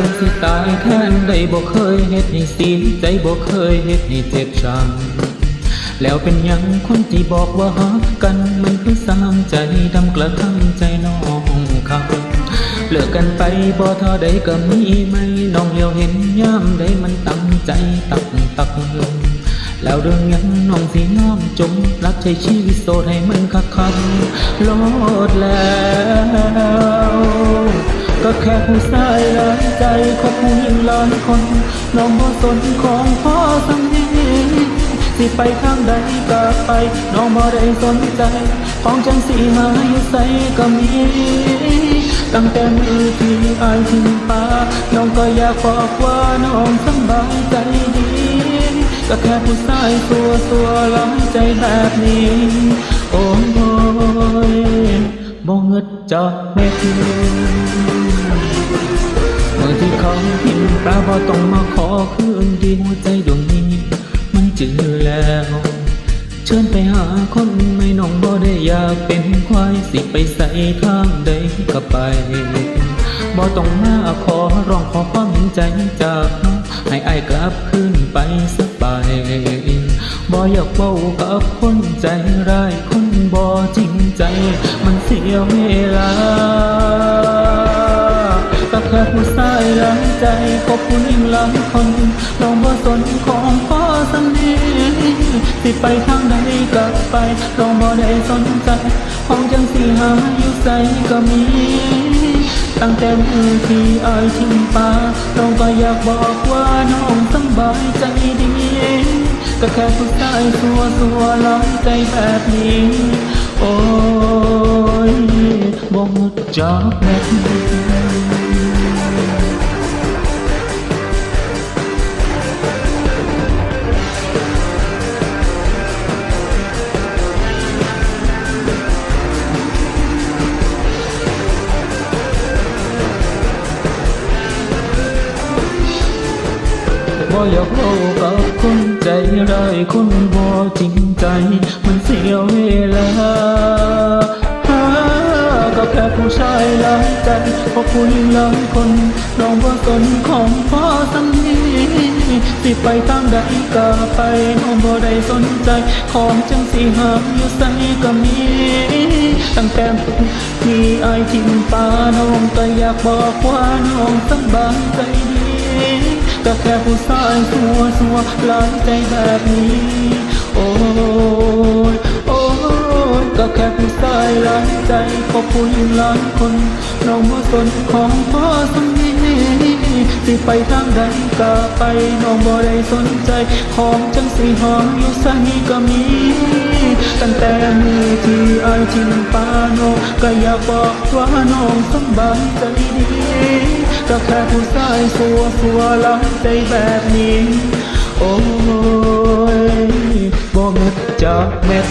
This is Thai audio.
จนสิตายแทนได้บ่เคยเฮ็ดให้เสียใจบ่เคยเฮ็ดให้เจ็บช้ำแล้วเป็นยังคนที่บอกว่าฮักกันมันคือสามใจดำกระทำใจน้องครับเลิกกันไปบ่เท่าใดก็มีไหมน้องเลียวเห็นยามใดมันตั้งใจตักตักลงแล้วเรื่องยังน้องสิยอมจมรักใช้ชีวิตโสดให้มันคักคันโลดแล้ว ก็แค่ผู้ชายหลายใจคบผู้หญิงหลายคน น้องบ่สนของพ่อสำนีสิไปทางใดก็ไป น้องบ่ได้สนใจ ของจังสีหาอยู่ใสก็มี ตั้งแต่มือที่อายทิ้งป้า น้องก็อยากบอกว่าน้องสบายใจดี ก็แค่ผู้ชายตัวตัวหล้ำใจแบบนี้ โอ้ยบ่เงิดจากแม่ทีเมื่อ ที่เขาพิมพ์ปลาบ่ต้องมาขอคืนดีหัวใจดวงนี้ มันจืดแล้ว เชิญไปหาคนไม่น้องบ่ได้อยากเป็นควายสิไปใส่ทางใดก็ไปบ่ต้องมาขอร้องขอความเห็นใจจากให้อายกลับคืนไปสบายบ่อยากเว้ากับคนใจร้ายคนบ่จริงใจ มันเสียเวลา ก็แค่ผู้ชายหลายใจคบผู้หญิงหลายคนน้องบ่สนของพ่อสำนีสิไปทางใดก็ไปน้องบ่ได้สนใจของจังสีหาอยู่ใสก็มีตั้งแต่มือที่อายทิ้งป้าน้องก็อยากบอกว่าน้องสบายใจดี ก็แค่ผู้ชายสัวสัวๆหลายใจแบบนี้ โอ้ยบ่หมดจากแม่บ่ อยากเล่ากับคนใจร้ายคนบ่จริงใจ มันเสียเวลาหาก็แค่ผู้ชายหลายใจพราะผู้หลายคนนองบ่สนของพ่อสำนีสิไปทางใดก็ไปน้องบ่ได้สนใจ ของจังสิหาอยู่ใส่ก็มีตั้งแต่ที่อทิ้งปาน้องก็อยากบอกว่าน้องสบายใจ ผู้ชายสัวสัวหลายใจแบบนี้ โอ้ยโอ้ยก็แค่ผู้ชายหลายใจก็ผู้หญิงหลายคนน้องบ่สนของพ่อสมี สิไปทางใดก็ไปน้องบ่ได้สนใจ ของจังสีหอมอยู่ใสก็มี ตั้งแต่มือที่อายทิ้งป้าน้องก็อยากบอกว่าน้องสบายใจดีก็แค่ผู้ชายสัวสัวหลังใจแบบนี้ โอ้ยบ่เม็ดจากเม็ด